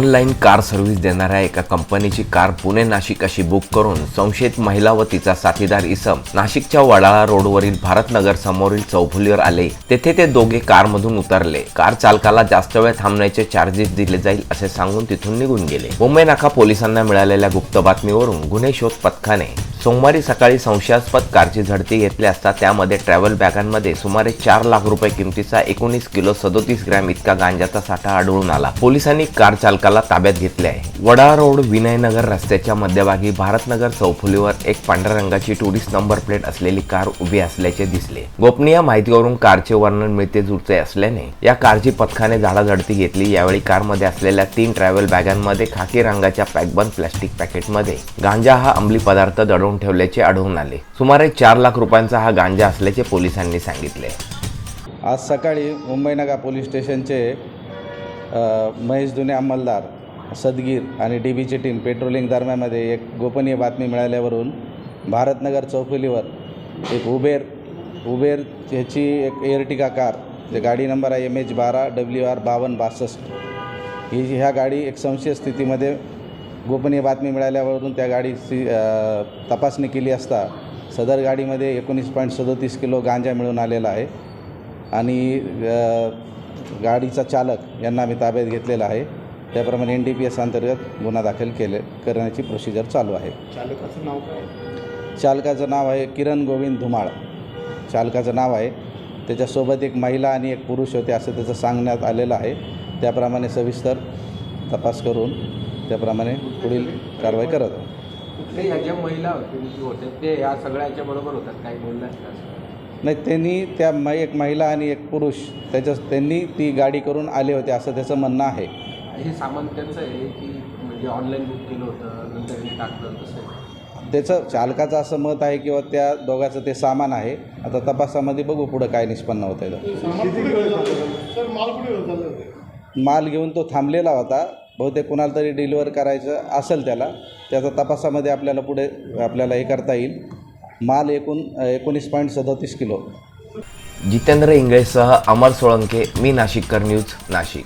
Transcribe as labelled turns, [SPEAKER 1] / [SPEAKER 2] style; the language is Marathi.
[SPEAKER 1] ऑनलाईन कार सर्व्हिस देणाऱ्या एका कंपनीची कार पुणे नाशिक अशी बुक करून संशयित महिला व तिचा साथीदार इसम नाशिकच्या वडाळा रोडवरील भारतनगर समोरील चौफुलीवर आले. तेथे ते दोघे कारमधून उतरले. कार चालकाला जास्त वेळ थांबण्याचे चार्जेस दिले जाईल असे सांगून तिथून निघून गेले. मुंबई नाका पोलिसांना मिळालेल्या गुप्त बातमीवरून गुन्हे शोध पथकाने सोमवारी सकाळी संशयास्पद कारची झडती घेतली असता त्यामध्ये ट्रॅव्हल बॅगांमध्ये सुमारे चार लाख रुपये किमतीचा एकोणीस किलो सदोतीस ग्रॅम इतका गांजाचा साठा आढळून आला. पोलिसांनी कार चालकाला ताब्यात घेतले आहे. वडा रोड विनयनगर रस्त्याच्या मध्यभागी भारतनगर चौफुलीवर एक पांढऱ्या रंगाची टुरिस्ट नंबर प्लेट असलेली कार उभी असल्याचे दिसले. गोपनीय माहितीवरून कारचे वर्णन मिळते जुळते असल्याने या कारची पथकाने झाडाझडती घेतली. यावेळी कारमध्ये असलेल्या तीन ट्रॅव्हल बॅगांमध्ये खाकी रंगाच्या पॅकबंद प्लॅस्टिक पॅकेटमध्ये गांजा हा अंमली पदार्थ दडवून ठेवल्याचे आढळून आले. सुमारे चार लाख रुपयांचा हा गांजा असल्याचे पोलिसांनी सांगितले.
[SPEAKER 2] आज सकाळी मुंबईनगा पोलीस स्टेशनचे महेश दुने अंमलदार सदगीर आणि डी बीची टीम पेट्रोलिंग दरम्यानमध्ये एक गोपनीय बातमी मिळाल्यावरून भारतनगर चौफुलीवर एक उबेर उबेर ह्याची एक एअरटिका कार जे गाडी नंबर आहे एम एच बारा डब्ल्यू आर बावन्न बासष्ट ही जी- ह्या गाडी एक संशय स्थितीमध्ये गोपनीय बातमी मिळाल्यावरून त्या गाडीची तपासणी केली असता सदर गाडीमध्ये एकोणीस पॉईंट सदोतीस किलो गांजा मिळून आलेला आहे आणि गाडीचा चालक यांना आम्ही ताब्यात घेतलेला आहे. त्याप्रमाणे एन डी पी एस अंतर्गत गुन्हा दाखल केले करण्याची प्रोसिजर चालू आहे.
[SPEAKER 3] चालकाचं नाव काय?
[SPEAKER 2] चालकाचं नाव आहे किरण गोविंद धुमाळ. चालकाचं नाव आहे. त्याच्यासोबत एक महिला आणि एक पुरुष होते असं त्याचं सांगण्यात आलेलं आहे. त्याप्रमाणे सविस्तर तपास करून त्याप्रमाणे पुढील कारवाई करत. आहोत
[SPEAKER 3] ह्या ज्या महिला होते होते ते या सगळ्याच्या बरोबर होतात काही का
[SPEAKER 2] नाही त्यांनी त्या मै एक महिला आणि एक पुरुष त्याच्या त्यांनी ती गाडी करून आले होते असं त्याचं म्हणणं आहे.
[SPEAKER 3] हे सामान त्यांचं आहे की म्हणजे ऑनलाईन बुक केलं होतं नंतर हे टाकलं तसं आहे.
[SPEAKER 2] त्याचं चालकाचं असं मत आहे किंवा त्या दोघाचं ते सामान आहे. आता तपासामध्ये बघू पुढं काय निष्पन्न होतं? आहे माल घेऊन तो थांबलेला होता. बहुतेक कुणाला तरी डिलिव्हर करायचं असेल त्याला त्याचा तपासामध्ये आपल्याला पुढे आपल्याला हे करता येईल. माल एकूण एकोणीस पॉईंट सदतीस किलो.
[SPEAKER 1] जितेंद्र इंगळेसह अमर सोळंके मी नाशिककर न्यूज नाशिक.